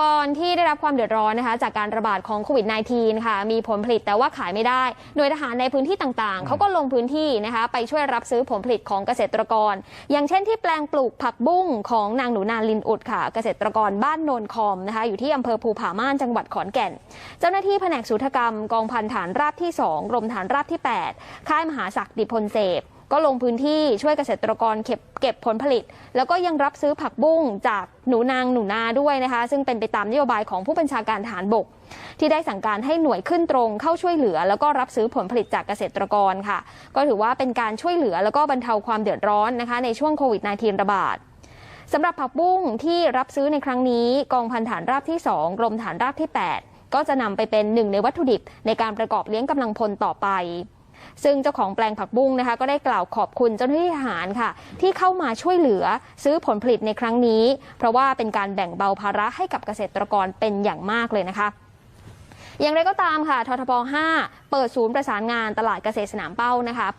กรที่ได้รับความเดือดร้อนนะคะ จากการระบาดของโควิด -19 ค่ะ มีผลผลิตแต่ว่าขายไม่ได้ หน่วยทหารในพื้นที่ต่างๆ เขาก็ลงพื้นที่นะคะ ไปช่วยรับซื้อผลผลิตของเกษตรกร อย่างเช่นที่แปลงปลูกผักบุ้งของนางหนูนาลินอุดค่ะ เกษตรกรบ้านโนนคอมนะคะ อยู่ที่อำเภอภูผาม่านจังหวัดขอนแก่น เจ้าหน้าที่แผนกสูตกรรม กองพันฐานราบที่ 2 กรมฐานราบที่ 8 ค่ายมหาศักดิ์ดิพลเสพ ก็ลงพื้นที่ช่วยเกษตรกรเก็บเก็บผลผลิต แล้วก็ยังรับซื้อผักบุ้งจากหนูนางหนูนาด้วยนะคะ ซึ่งเป็นไปตามนโยบายของผู้บัญชาการฐานบก ที่ได้สั่งการให้หน่วยขึ้นตรงเข้าช่วยเหลือ แล้วก็รับซื้อผลผลิตจากเกษตรกรค่ะ ก็ถือว่าเป็นการช่วยเหลือแล้วก็บรรเทาความเดือดร้อนนะคะในช่วงโควิด -19 ระบาดสำหรับผักบุ้งที่รับซื้อในครั้งนี้ กองพันฐานราบที่ 2 กรมฐานราบที่ 8 ก็จะนำไปเป็นหนึ่งในวัตถุดิบในการประกอบเลี้ยงกำลังพลต่อไป ซึ่งเจ้าของแปลงผักบุ้งนะคะ ก็ได้กล่าวขอบคุณเจ้าหน้าที่ทหารค่ะ ที่เข้ามาช่วยเหลือซื้อผลผลิตในครั้งนี้ เพราะว่าเป็นการแบ่งเบาภาระให้กับเกษตรกรเป็นอย่างมากเลยนะคะอย่างไรก็ตามค่ะ ททบ 5 เปิดศูนย์ประสานงานตลาดเกษตรสนามเป้านะคะเพื่อ